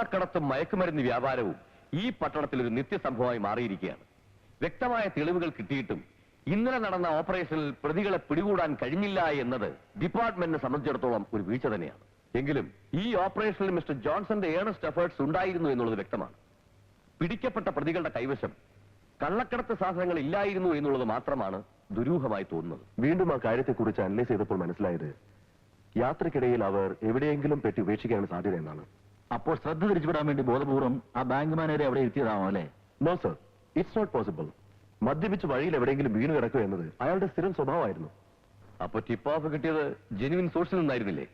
കള്ളക്കടത്തും മയക്കുമരുന്ന് വ്യാപാരവും ഈ പട്ടണത്തിൽ ഒരു നിത്യസംഭവമായി മാറിയിരിക്കുകയാണ്. വ്യക്തമായ തെളിവുകൾ കിട്ടിയിട്ടും ഇന്നലെ നടന്ന ഓപ്പറേഷനിൽ പ്രതികളെ പിടികൂടാൻ കഴിഞ്ഞില്ല എന്നത് ഡിപ്പാർട്ട്മെന്റിനെ സംബന്ധിച്ചിടത്തോളം ഒരു വീഴ്ച തന്നെയാണ്. എങ്കിലും ഈ ഓപ്പറേഷനിൽ മിസ്റ്റർ ജോൺസന്റെ ഏണസ്റ്റ് എഫേർട്സ് ഉണ്ടായിരുന്നു എന്നുള്ളത് വ്യക്തമാണ്. പിടിക്കപ്പെട്ട പ്രതികളുടെ കൈവശം കള്ളക്കടത്ത് സാധനങ്ങൾ ഇല്ലായിരുന്നു എന്നുള്ളത് മാത്രമാണ് ദുരൂഹമായി തോന്നുന്നത്. വീണ്ടും ആ കാര്യത്തെക്കുറിച്ച് അനലൈസ് ചെയ്തപ്പോൾ മനസ്സിലായത് യാത്രക്കിടയിൽ അവർ എവിടെയെങ്കിലും പെട്ടി ഉപേക്ഷിക്കാനുള്ള സാധ്യത എന്നാണ്. അപ്പോൾ ശ്രദ്ധ തിരിച്ചുവിടാൻ വേണ്ടി ബോധപൂർവം ആ ബാങ്ക് മാനേജരെ അവിടെ ഇരുത്തിയതാണോ അല്ലേ? No sir it's not possible മദ്യപിച്ച് വഴിയിൽ എവിടെയെങ്കിലും വീണ് കിടക്കുക എന്നത് അയാളുടെ സ്ഥിരം സ്വഭാവമായിരുന്നു. അപ്പൊ ടിപ്പ് ഓഫ് കിട്ടിയത് ജെനുവിൻ സോഴ്സിൽ നിന്നായിരുന്നില്ലേ?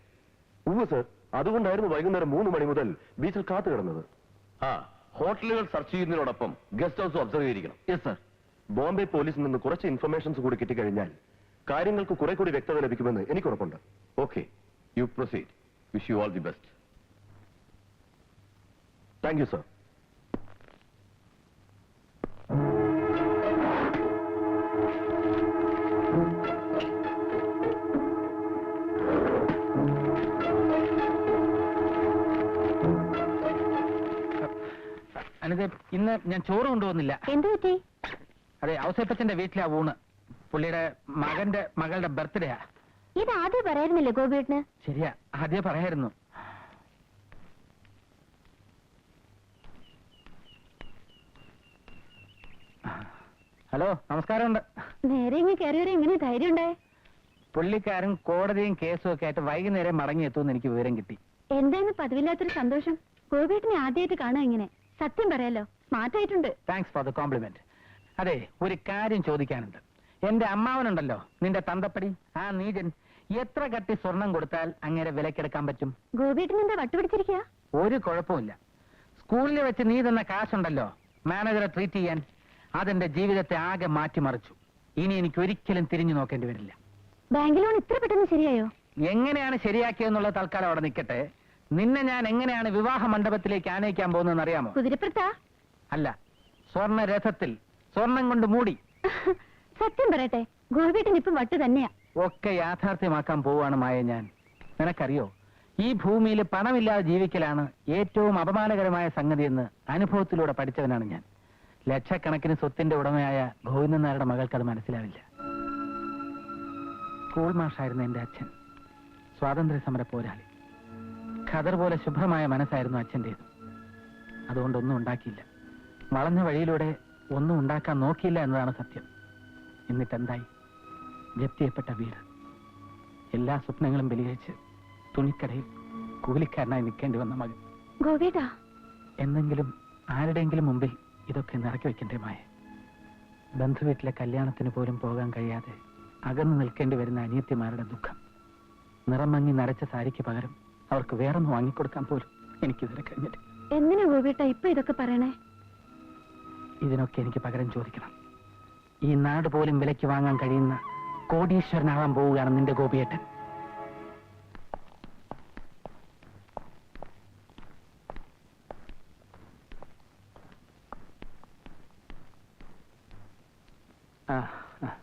ഉവ്വ് സർ അതുകൊണ്ടായിരുന്നു വൈകുന്നേരം മൂന്ന് മണി മുതൽ ബീച്ചിൽ കാത്തു കിടന്നത്. ആ ഹോട്ടലുകൾ സെർച്ച് ചെയ്യുന്നതിനോടൊപ്പം ഗസ്റ്റ് ഹൗസ് ഒബ്സർവ് ചെയ്തിരിക്കണം. യെസ് സർ ബോംബെ പോലീസിൽ നിന്ന് കുറച്ച് ഇൻഫർമേഷൻസ് കൂടി കിട്ടിക്കഴിഞ്ഞാൽ കാര്യങ്ങൾക്ക് കുറെ കൂടി വ്യക്തത ലഭിക്കുമെന്ന് എനിക്ക് ഉറപ്പുണ്ട് okay you proceed wish you all the best thank you sir. Anitha ഇന്ന് ഞാൻ ചോറ് കൊണ്ടുവന്നില്ല. എന്തു പറ്റി? അതെ ഔസേപ്പച്ചന്റെ വീട്ടിലാ ഊണ്. പുള്ളിയുടെ മകന്റെ മകളുടെ ബർത്ത്ഡേയാ. ഇത് ആദ്യം പറയായിരുന്നില്ലേ ഗോപിയേട്ടന്? ശരിയാ ആദ്യം പറയായിരുന്നു. ഹലോ നമസ്കാരമുണ്ട്. നേരെ ഇങ്ങ് കയറി വരെ എങ്ങനെ ധൈര്യം ഉണ്ടായേ? പുള്ളിക്കാരൻ കോടതിയും കേസും ഒക്കെ ആയിട്ട് വൈകുന്നേരം മടങ്ങിയെത്തുമെന്ന് എനിക്ക് വിവരം കിട്ടി. എന്താണ് പതിവില്ലാത്തൊരു സന്തോഷം? ഗോപിയേട്ടനെ ആദ്യമായിട്ട് കാണാൻ ഇങ്ങനെ. സത്യം പറയാലോ സ്മാർട്ട് ആയിട്ടുണ്ട്. താങ്ക്സ് ഫോർ ദ കോംപ്ലിമെന്റ് അതെ ഒരു കാര്യം ചോദിക്കാനുണ്ട്. എന്റെ അമ്മാവനുണ്ടല്ലോ നിന്റെ തന്തപ്പടി. ആ നീജൻ എത്ര കട്ടി സ്വർണം കൊടുത്താൽ അങ്ങനെ വിലക്കെടുക്കാൻ പറ്റും? ഗോപിയേട്ടൻ എന്താ വട്ടുപിടിച്ചിരിക്കുക ഒരു കുഴപ്പമില്ല സ്കൂളിൽ വെച്ച് നീ തന്ന കാശുണ്ടല്ലോ മാനേജറെ ട്രീറ്റ് ചെയ്യാൻ. അതെന്റെ ജീവിതത്തെ ആകെ മാറ്റിമറിച്ചു. ഇനി എനിക്ക് ഒരിക്കലും തിരിഞ്ഞു നോക്കേണ്ടി വരില്ല. ബാങ്ക് ലോൺ ഇത്ര പെട്ടെന്ന് ശരിയായോ? എങ്ങനെയാണ് ശരിയാക്കിയെന്നുള്ള തൽക്കാലം അവിടെ നിൽക്കട്ടെ. നിന്നെ ഞാൻ എങ്ങനെയാണ് വിവാഹ മണ്ഡപത്തിലേക്ക് ആനയിക്കാൻ പോകുന്നതെന്ന് അറിയാമോ കുതിരപ്പുറത്താ? അല്ല സ്വർണ രഥത്തിൽ സ്വർണം കൊണ്ട് മൂടി. സത്യം പറയട്ടെ ഗോപിയേട്ടൻ ഇപ്പം വട്ട് തന്നെയാ. ഒക്കെ യാഥാർത്ഥ്യമാക്കാൻ പോവാണ് മായ ഞാൻ. നിനക്കറിയോ ഈ ഭൂമിയിൽ പണമില്ലാതെ ജീവിക്കലാണ് ഏറ്റവും അപമാനകരമായ സംഗതിയെന്ന് അനുഭവത്തിലൂടെ പഠിച്ചവനാണ് ഞാൻ. ലക്ഷക്കണക്കിന് സ്വത്തിന്റെ ഉടമയായ ഗോവിന്ദനാരുടെ മകൾക്ക് അത് മനസ്സിലാവില്ല. സ്കൂൾ മാഷായിരുന്നു എന്റെ അച്ഛൻ. സ്വാതന്ത്ര്യ സമര പോരാളി. ഖദർ പോലെ ശുഭ്രമായ മനസ്സായിരുന്നു അച്ഛന്റെത്. അതുകൊണ്ടൊന്നും ഉണ്ടാക്കിയില്ല. വളഞ്ഞ വഴിയിലൂടെ ഒന്നും ഉണ്ടാക്കാൻ നോക്കിയില്ല എന്നതാണ് സത്യം. എന്നിട്ടെന്തായി? ജപ്തിയപ്പെട്ട വീട്. എല്ലാ സ്വപ്നങ്ങളും ബലികഴിച്ച് തുണിക്കടയിൽ കൂലിക്കാരനായി നിൽക്കേണ്ടി വന്ന മകൻ. എന്തെങ്കിലും എന്നെങ്കിലും ആരുടെയെങ്കിലും മുമ്പിൽ ഇതൊക്കെ നിറക്കി വെക്കണ്ടേ മായ? ബന്ധുവീട്ടിലെ കല്യാണത്തിന് പോലും പോകാൻ കഴിയാതെ അകന്നു നിൽക്കേണ്ടി വരുന്ന അനിയത്തിമാരുടെ ദുഃഖം. നിറം മങ്ങി നരച്ച സാരിക്ക് പകരം അവർക്ക് വേറൊന്ന് വാങ്ങിക്കൊടുക്കാൻ പോലും എനിക്കിതുവരെ കഴിഞ്ഞില്ല. എന്തിനാ ഗോപിയേട്ടാ ഇപ്പൊ ഇതൊക്കെ പറയണേ? ഇതിനൊക്കെ എനിക്ക് പകരം ചോദിക്കണം. ഈ നാട് പോലും വിലയ്ക്ക് വാങ്ങാൻ കഴിയുന്ന കോടീശ്വരനാവാൻ പോവുകയാണ് നിന്റെ ഗോപിയേട്ടൻ. ആ, ആ.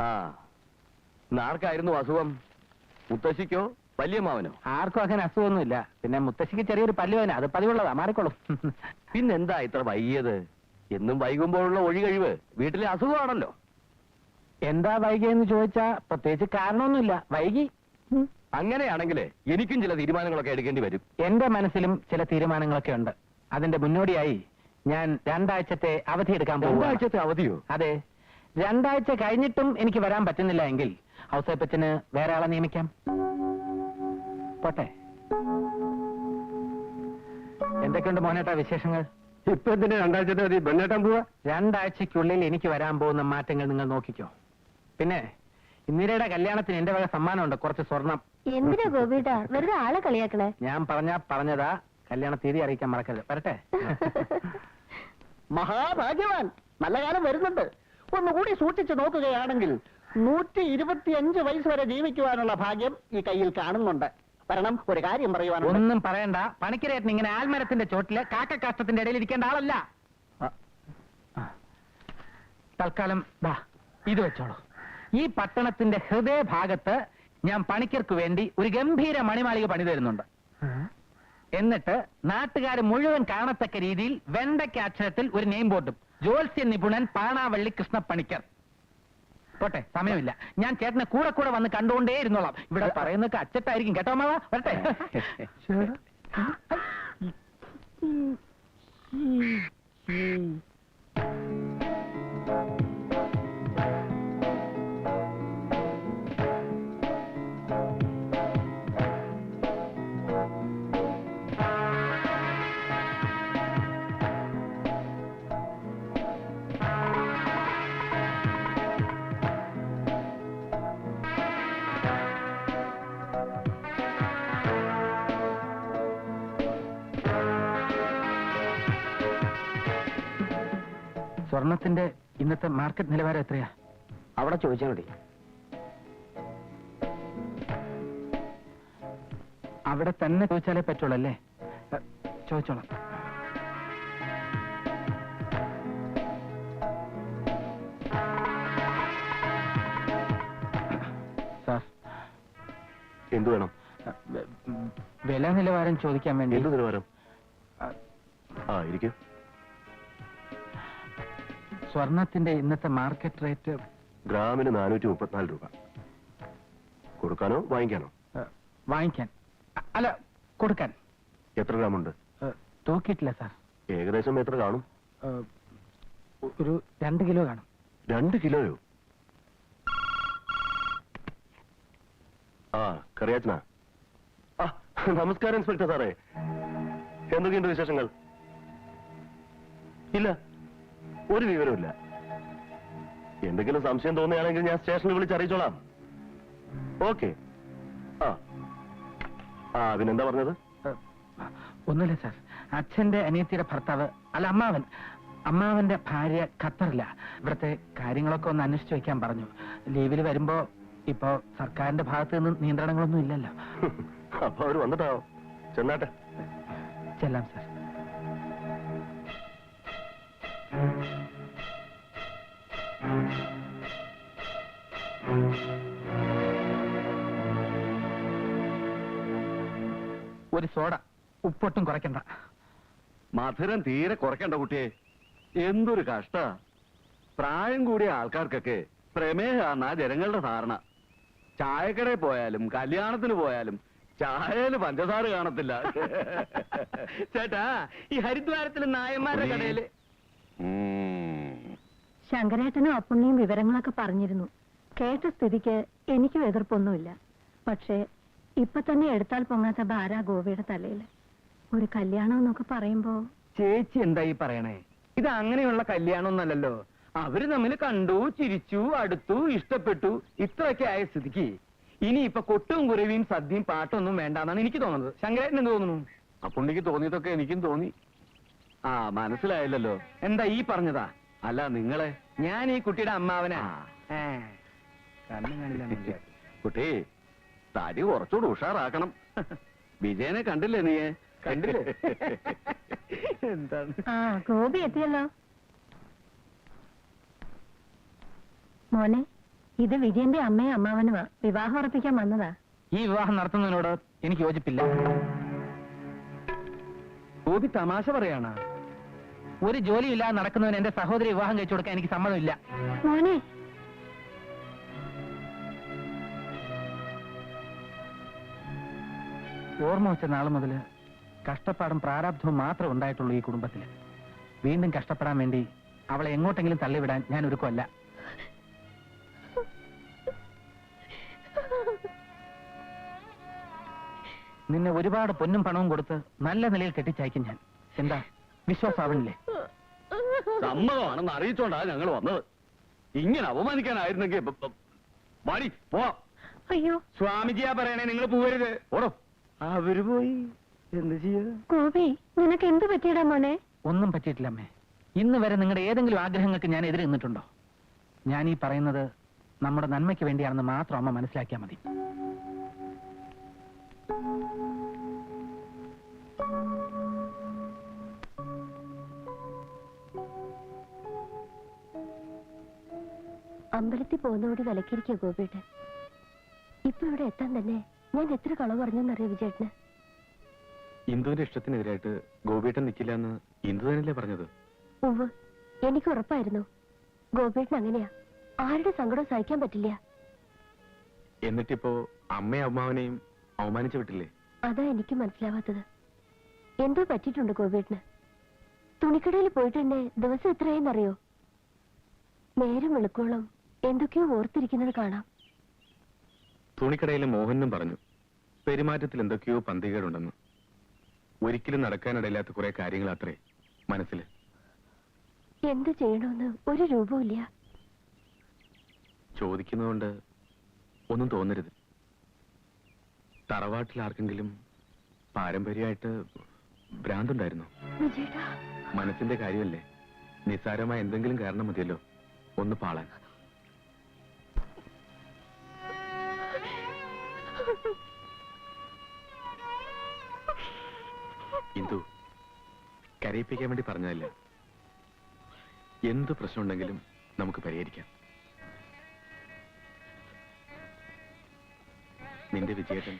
ആ. നാർക്കായിരുന്നു അസുഖം? മുത്തശ്ശിക്കോ? വലിയ മാവനോ? ആർക്കും അങ്ങനെ അസുഖമൊന്നുമില്ല. പിന്നെ മുത്തശ്ശിക്ക് ചെറിയൊരു പല്ലുവേന അത് പതിവുള്ളതാ. മാറിക്കോളും. പിന്നെന്താ ഇത്ര വൈകിയത്? എന്നും വൈകുമ്പോഴുള്ള ഒഴികഴിവ്. വീട്ടിലെ അസുഖമാണല്ലോ. എന്താ വൈകിയെന്ന് ചോദിച്ചാ പ്രത്യേകിച്ച് കാരണമൊന്നുമില്ല. വൈകി. അങ്ങനെയാണെങ്കിൽ എനിക്കും ചില തീരുമാനങ്ങളൊക്കെ എടുക്കേണ്ടി വരും. എന്റെ മനസ്സിലും ചില തീരുമാനങ്ങളൊക്കെ ഉണ്ട്. അതിന്റെ മുന്നോടിയായി ഞാൻ രണ്ടാഴ്ചത്തെ അവധി എടുക്കാൻ പോകും രണ്ടാഴ്ചത്തെ അവധിയോ? അതെ. രണ്ടാഴ്ച കഴിഞ്ഞിട്ടും എനിക്ക് വരാൻ പറ്റുന്നില്ല എങ്കിൽ ഔസേപ്പച്ചന് വേറെ ആളെ നിയമിക്കാം. പോട്ടെ. എന്തൊക്കെയുണ്ട് മോനേട്ടാ വിശേഷങ്ങൾ? ഇപ്പൊ എന്തിനാ രണ്ടാഴ്ചത്തെ മതി? ബെണ്ണേട്ടാൻ പോവാ. രണ്ടാഴ്ചക്കുള്ളിൽ എനിക്ക് വരാൻ പോകുന്ന മാറ്റങ്ങൾ നിങ്ങൾ നോക്കിക്കോ. പിന്നെ ഇന്ദിരയുടെ കല്യാണത്തിന് എന്റെ വക സമ്മാനമുണ്ട് കുറച്ച് സ്വർണം. എന്തിനാ ഗോപിയേട്ടാ വെറുതെ ആളെ കളിയാക്കണേ? ഞാൻ പറഞ്ഞാ പറഞ്ഞതാ കല്യാണ തീയതി അറിയിക്കാൻ മറക്കരുത്. വരട്ടെ. മഹാഭാഗ്യവാൻ. നല്ല കാലം വരുന്നുണ്ട്. ഒന്നുകൂടി സൂക്ഷിച്ചു നോക്കുകയാണെങ്കിൽ നൂറ്റി ഇരുപത്തിയഞ്ച് വയസ്സ് വരെ ജീവിക്കുവാനുള്ള ഭാഗ്യം ഈ കയ്യിൽ കാണുന്നുണ്ട്. വരണം ഒരു കാര്യം പറയുവാനുണ്ട്. ഒന്നും പറയണ്ട. പണിക്കരേട്ടൻ ഇങ്ങനെ ആൽമരത്തിന്റെ ചോട്ടിൽ കാക്കക്കാഷ്ടത്തിന്റെ ഇടയിൽ ഇരിക്കേണ്ട ആളല്ല. തൽക്കാലം ദാ ഇത് വെച്ചോളൂ. ഈ പട്ടണത്തിന്റെ ഹൃദയഭാഗത്ത് ഞാൻ പണിക്കർക്ക് വേണ്ടി ഒരു ഗംഭീര മണിമാളിക പണി തരുന്നുണ്ട് എന്നിട്ട് നാട്ടുകാർ മുഴുവൻ കാണത്തക്ക രീതിയിൽ വെണ്ടയ്ക്ക അക്ഷരത്തിൽ ഒരു നെയിം ബോർഡും ജോത്സ്യ നിപുണൻ പാണാവള്ളി കൃഷ്ണപ്പണിക്കർ. പോട്ടെ സമയമില്ല. ഞാൻ ചേട്ടനെ കൂടെ കൂടെ വന്ന് കണ്ടുകൊണ്ടേ ഇരുന്നോളാം ഇവിടെ പറയുന്നൊക്കെ അച്ചട്ടായിരിക്കും. കേട്ടോ മാവാ വരട്ടെ. സ്വർണത്തിന്റെ ഇന്നത്തെ മാർക്കറ്റ് നിലവാരം എത്രയാ? അവിടെ ചോദിച്ചാൽ മതി. അവിടെ തന്നെ ചോദിച്ചാലേ പറ്റുള്ളൂ അല്ലേ ചോദിച്ചോളാം. സാർ. എന്തു വേണം? വില നിലവാരം ചോദിക്കാൻ വേണ്ടി. എന്ത് നിലവാരം? ആ, ആ ഇരിക്കും. സ്വർണത്തിന്റെ ഇന്നത്തെ മാർക്കറ്റ് റേറ്റ്? ഗ്രാമിന് നാനൂറ്റി മുപ്പത്തിനാല് രൂപ. കൊടുക്കാനോ വാങ്ങിക്കാനോ? വാങ്ങിക്കാൻ. അ- അല്ല കൊടുക്കാൻ. എത്ര ഗ്രാമുണ്ട്? A, തൂക്കിയിട്ടില്ല sir. ഏകദേശം എത്ര കാണും? ഒരു രണ്ട് കിലോ കാണും. രണ്ട് കിലോയോ? ആ കറിയാച്ചനാ. ആ നമസ്കാരം ഇൻസ്പെക്ടർ സാറേ. എന്തൊക്കെയുണ്ട് വിശേഷങ്ങൾ? ഇല്ല. ഒരു വിവരമില്ല എന്തെങ്കിലും സംശയം തോന്നുകയാണെങ്കിൽ ഞാൻ സ്റ്റേഷനിൽ വിളിച്ച് അറിയിച്ചോളാം. ഓക്കെ. ആ. ആ പിന്നെന്താ പറഞ്ഞത്? ഒന്നുമില്ല സാർ. അച്ഛന്റെ അനിയത്തിയുടെ ഭർത്താവ് അല്ല അമ്മാവൻ. അമ്മാവന്റെ ഭാര്യ ഖത്തറില്ല ഇവിടുത്തെ കാര്യങ്ങളൊക്കെ ഒന്ന് അന്വേഷിച്ചു വെക്കാൻ പറഞ്ഞു. ലീവിൽ വരുമ്പോ ഇപ്പോ സർക്കാരിന്റെ ഭാഗത്ത് നിന്ന് നിയന്ത്രണങ്ങളൊന്നും ഇല്ലല്ലോ. അപ്പൊ അവർ വന്നിട്ടാവോ. ചെന്നാട്ടെ. ചെല്ലാം സാർ. ഒരു സോഡ. ഉപ്പൊട്ടും കുറയ്ക്കണ്ട. മധുരം തീരെ കുറയ്ക്കണ്ട കുട്ടിയെ. എന്തൊരു കഷ്ട. പ്രായം കൂടിയ ആൾക്കാർക്കൊക്കെ പ്രമേഹാന്നാ ജനങ്ങളുടെ ധാരണ. ചായക്കടയിൽ പോയാലും കല്യാണത്തിന് പോയാലും ചായയിൽ പഞ്ചസാര കാണത്തില്ല. ചേട്ടാ ഈ ഹരിദ്വാരത്തിലെ നായന്മാരുടെ കടയിൽ. ശങ്കരേട്ടനും അപ്പുണ്ണിയും വിവരങ്ങളൊക്കെ പറഞ്ഞിരുന്നു. കേട്ട സ്ഥിതിക്ക് എനിക്കും എതിർപ്പൊന്നുമില്ല. പക്ഷേ ഇപ്പൊ തന്നെ എടുത്താൽ പൊങ്ങാത്ത ഭാര ഗോപിയുടെ തലയിൽ ഒരു കല്യാണം എന്നൊക്കെ പറയുമ്പോ ചേച്ചി എന്താ ഈ പറയണേ? ഇത് അങ്ങനെയുള്ള കല്യാണം ഒന്നല്ലല്ലോ അവർ തമ്മിൽ കണ്ടു ചിരിച്ചു അടുത്തു ഇഷ്ടപ്പെട്ടു. ഇത്രയൊക്കെ ആയ സ്ഥിതിക്ക്. ഇനി ഇപ്പൊ കൊട്ടും കുരുവിയും സദ്യയും പാട്ടൊന്നും വേണ്ടാന്നാണ് എനിക്ക് തോന്നുന്നത്. ശങ്കരേട്ടൻ എന്ത് തോന്നുന്നു? ആ പുണ്ണിക്ക് തോന്നിയതൊക്കെ എനിക്കും തോന്നി. ആ മനസ്സിലായല്ലോ. എന്താ ഈ പറഞ്ഞതാ? അല്ല നിങ്ങളെ? ഞാൻ ഈ കുട്ടിയുടെ അമ്മാവനാ. ഏ, കണ്ണും കുട്ടി തടി കുറച്ചുകൂടെ ഉഷാറാക്കണം. വിജയനെ കണ്ടില്ലേ നീയെ കണ്ടില്ലേ? എന്താണ്? ആ ഗോപി എത്തിയല്ലോ. മോനെ ഇത് വിജയന്റെ അമ്മയും അമ്മാവനുമാ. വിവാഹം ഉറപ്പിക്കാൻ വന്നതാ. ഈ വിവാഹം നടത്തുന്നതിനോട് എനിക്ക് യോജിപ്പില്ല. ഗോപി തമാശ പറയാണ്. ഒരു ജോലിയില്ലാതെ നടക്കുന്നവന് എന്റെ സഹോദരി വിവാഹം കഴിച്ചു കൊടുക്കാൻ എനിക്ക് സമ്മതമില്ല. മോനെ ഓർമ്മ വെച്ച നാൾ മുതൽ കഷ്ടപ്പാടും പ്രാരാബ്ധവും മാത്രം ഉണ്ടായിട്ടുള്ളൂ ഈ കുടുംബത്തിൽ വീണ്ടും കഷ്ടപ്പെടാൻ വേണ്ടി അവളെ എങ്ങോട്ടെങ്കിലും തള്ളിവിടാൻ ഞാൻ ഒരുക്കമല്ല. നിന്നെ ഒരുപാട് പൊന്നും പണവും കൊടുത്ത് നല്ല നിലയിൽ കെട്ടിച്ചയക്കും ഞാൻ. എന്താ? വിശ്വാസാവണില്ലേ? സമ്മതമാണെന്ന് അറിയിച്ചോണ്ടാ ഞങ്ങൾ വന്നത്. ഇങ്ങനെ അപമാനിക്കാനായിരുന്നെങ്കിൽ ബ- ബ- വാടി പോ അയ്യോ. സ്വാമിജിയാ പറയണേ നിങ്ങൾ പോവരുത്. ഓടോ. അവർ പോയി. എന്ത് ചെയ്യാ? ഗോപി നിനക്ക് എന്ത് പറ്റിയടാ മോനെ? ഒന്നും പറ്റിയിട്ടില്ല അമ്മേ. ഇന്ന് വരെ നിങ്ങളുടെ ഏതെങ്കിലും ആഗ്രഹങ്ങൾക്ക് ഞാൻ എതിരെ നിന്നിട്ടുണ്ടോ? ഞാൻ ഈ പറയുന്നത് നമ്മുടെ നന്മയ്ക്ക് വേണ്ടിയാണെന്ന് മാത്രം അമ്മ മനസ്സിലാക്കിയാൽ മതി. അമ്പലത്തിൽ പോകുന്നതോട് വിലക്കിരിക്കുക ഗോപിയുടെ ഇപ്പൊ ഇവിടെ എത്താൻ തന്നെ ഞാൻ എത്ര കളവ് പറഞ്ഞെന്നറിയാം വിജയേട്ടന്? ഇന്ദുവിന്റെ ഇഷ്ടത്തിനെതിരായിട്ട് ഗോപിയേട്ടൻ നിൽക്കില്ല എന്ന് ഇന്ദു തന്നെയല്ലേ പറഞ്ഞത്? ഉവ് എനിക്ക് ഉറപ്പായിരുന്നു. ഗോപിയേട്ടൻ അങ്ങനെയാ. ആരുടെ സങ്കടം സഹിക്കാൻ പറ്റില്ല. എന്നിട്ടിപ്പോ അമ്മയും അമ്മാവനെയും അവമാനിച്ചു വിട്ടില്ലേ? അതാ എനിക്ക് മനസ്സിലാവാത്തത്. എന്തോ പറ്റിയിട്ടുണ്ട് ഗോപിയേട്ടന്. തുണിക്കടയിൽ പോയിട്ട് തന്നെ ദിവസം എത്രയെന്നറിയോ നേരം വെളുക്കോളം എന്തൊക്കെയോ ഓർത്തിരിക്കുന്നത് കാണാം. തുണിക്കടയിലെ മോഹനും പറഞ്ഞു. പെരുമാറ്റത്തിൽ എന്തൊക്കെയോ പന്തികേടുണ്ടെന്ന്. ഒരിക്കലും നടക്കാനിടയില്ലാത്ത കുറെ കാര്യങ്ങൾ അത്രേ മനസ്സിൽ. എന്ത് ചെയ്യണമെന്ന് ഒരു രൂപമില്ല ചോദിക്കുന്നതുകൊണ്ട് ഒന്നും തോന്നരുത്. തറവാട്ടിൽ ആർക്കെങ്കിലും പാരമ്പര്യമായിട്ട് ഭ്രാന്തുണ്ടായിരുന്നു? മനസ്സിന്റെ കാര്യമല്ലേ? നിസ്സാരമായ എന്തെങ്കിലും കാരണം മതിയല്ലോ. ഒന്ന് പാളാൻ ഇന്ദു കരയിപ്പിക്കാൻ വേണ്ടി പറഞ്ഞതല്ല? എന്ത് പ്രശ്നമുണ്ടെങ്കിലും നമുക്ക് പരിഹരിക്കാം. നിന്റെ വിജയേട്ടൻ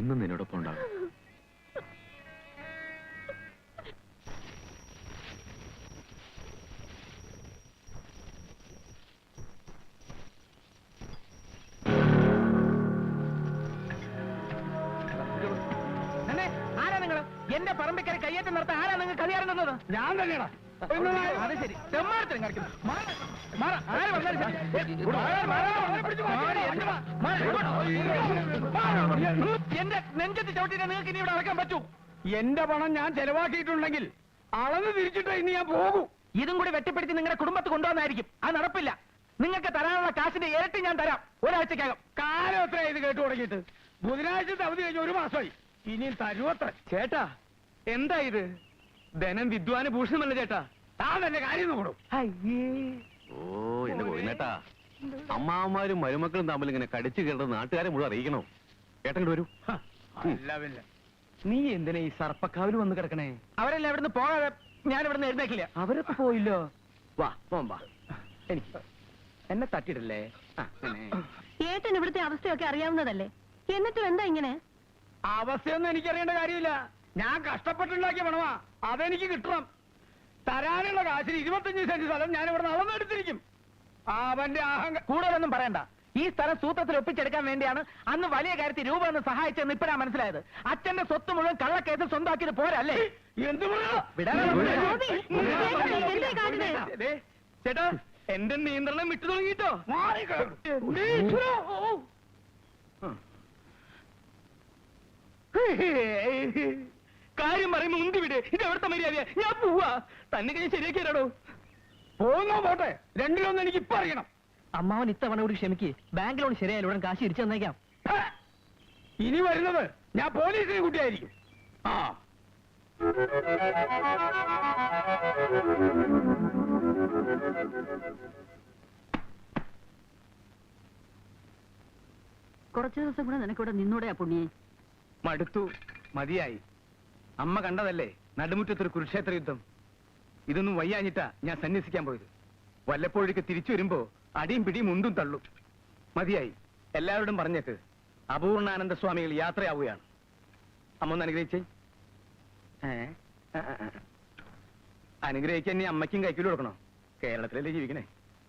എന്നും നിന്നോടൊപ്പം ഉണ്ടാകും. എന്റെ പറമ്പിക്കര കയ്യേറ്റം നടത്താൻ ആരാ നിങ്ങൾ കളിയാറുന്നത് ഞാൻ അത് ശരി തെമ്മാരത്തിനും കളിക്കുന്നു മാറ്, മാറ്, ആര് വന്നാലും ശരി. ഏ, മാറ്, മാറ്, മാറ്, എന്ത് മാ- മാറ്, ഇങ്ങോട്ട്. എന്റെ നെഞ്ചത്ത് ചവിട്ടിട്ട് നിങ്ങൾക്ക് ഇനി ഇവിടെ അടക്കാൻ പറ്റൂ എന്റെ പണം ഞാൻ ചെലവാക്കിയിട്ടുണ്ടെങ്കിൽ അളന്ന് തിരിച്ചിട്ട് ഇനി ഞാൻ പോകൂ ഇതും കൂടി വെട്ടിപ്പിടിച്ച് നിങ്ങളുടെ കുടുംബത്ത് കൊണ്ടുവന്നായിരിക്കും അത് നടപ്പില്ല നിങ്ങൾക്ക് തരാനുള്ള കാശിന്റെ ഇരട്ടി ഞാൻ തരാം ഒരാഴ്ചക്കകം കാലം എത്ര ഇത് കേട്ടു തുടങ്ങിയിട്ട് ബുധനാഴ്ച അവധി കഴിഞ്ഞ് ഒരു മാസമായി ഇനിയും തരുവത്ര ചേട്ടാ എന്താ ഇത് ധനം വിദ്വാന് ഭൂഷണമല്ല ചേട്ടാ. താൻ തന്നെ കാര്യം നോക്കണം. ഓ എന്റെ പോയിന്നേട്ടാ അമ്മാവന്മാരും മരുമക്കളും തമ്മിൽ ഇങ്ങനെ കടിച്ചു കയറുന്നത് നാട്ടുകാരെ മുഴുവൻ അറിയിക്കണോ. ഏട്ടൻ വരൂ. നീ എന്തിനാ ഈ സർപ്പക്കാവിൽ വന്ന് കിടക്കണേ? അവരെല്ലാം ഇവിടുന്ന് പോകാതെ ഞാൻ ഇവിടുന്ന് എഴുന്നേക്കില്ല. അവരൊക്കെ പോയില്ലോ? വാ പോം വാ. എനിക്ക് എന്നെ ആ, പിന്നെ. ഏട്ടൻ ഇവിടുത്തെ അവസ്ഥയൊക്കെ അറിയാവുന്നതല്ലേ? എന്നിട്ടും എന്താ ഇങ്ങനെ? അവസ്ഥയൊന്നും എനിക്കറിയേണ്ട കാര്യമില്ല. ഞാൻ കഷ്ടപ്പെട്ടുണ്ടാക്കിയ പണമാ. അതെനിക്ക് കിട്ടണം തരാനുള്ള കാശിന് ഇരുപത്തഞ്ച് സെന്റ് സ്ഥലം ഞാൻ ഇവിടെ നടന്നെടുത്തിരിക്കും അവന്റെ അഹങ്ക കൂടുതലൊന്നും പറയണ്ട ഈ സ്ഥലം സൂത്രത്തിൽ ഒപ്പിച്ചെടുക്കാൻ വേണ്ടിയാണ് അന്ന് വലിയ കാര്യത്തിൽ രൂപ ഒന്ന് സഹായിച്ചെന്ന് ഇപ്പഴാ മനസ്സിലായത് അച്ഛന്റെ സ്വത്ത് മുഴുവൻ കള്ളക്കേസിൽ സ്വന്തമാക്കിയത് പോരല്ലേ എന്ത് ചേട്ടാ, എന്റെ നിയന്ത്രണം വിട്ടു തുടങ്ങിട്ടോ മാറിക്കള. കാര്യം പറയുമ്പോ മുന്തി വിട്. ഇത് എവിടുത്തെ മര്യാദ ഞാൻ പോവാ. തന്നെ കഴിഞ്ഞ് ശരിയാക്കിയാലോ പോന്നോ പോട്ടെ. രണ്ടിലൊന്നും എനിക്ക് ഇപ്പൊ അറിയണം. അമ്മാവൻ ഇത്തവണ കൂടി ക്ഷമിക്ക്. ബാങ്ക് ലോൺ ശരിയായാലും ഉടൻ കാശ് തിരിച്ചു തന്നേക്കാം. ഇനി വരുന്നത് ഞാൻ പോലീസിനെ കുട്ടിയായിരിക്കും. ആ. കുറച്ചു ദിവസം കൂടെ നിനക്കിവിടെ നിന്നൂടെയാ പുണ്യേ. മടുത്തു. മതിയായി. അമ്മ കണ്ടതല്ലേ നടുമുറ്റത്തൊരു കുരുക്ഷേത്ര യുദ്ധം? ഇതൊന്നും വയ്യാഞ്ഞിട്ടാ ഞാൻ സന്യസിക്കാൻ പോയത്. വല്ലപ്പോഴേക്ക് തിരിച്ചു വരുമ്പോ അടിയും പിടിയും മുണ്ടും തള്ളും. മതിയായി. എല്ലാവരോടും പറഞ്ഞേക്ക് അപൂർണാനന്ദ സ്വാമികൾ യാത്രയാവുകയാണ്. അമ്മ ഒന്ന് അനുഗ്രഹിച്ചേ. അനുഗ്രഹിക്കാൻ നീ അമ്മയ്ക്കും കൈക്കൂലി കൊടുക്കണോ? കേരളത്തിലല്ലേ ജീവിക്കണേ?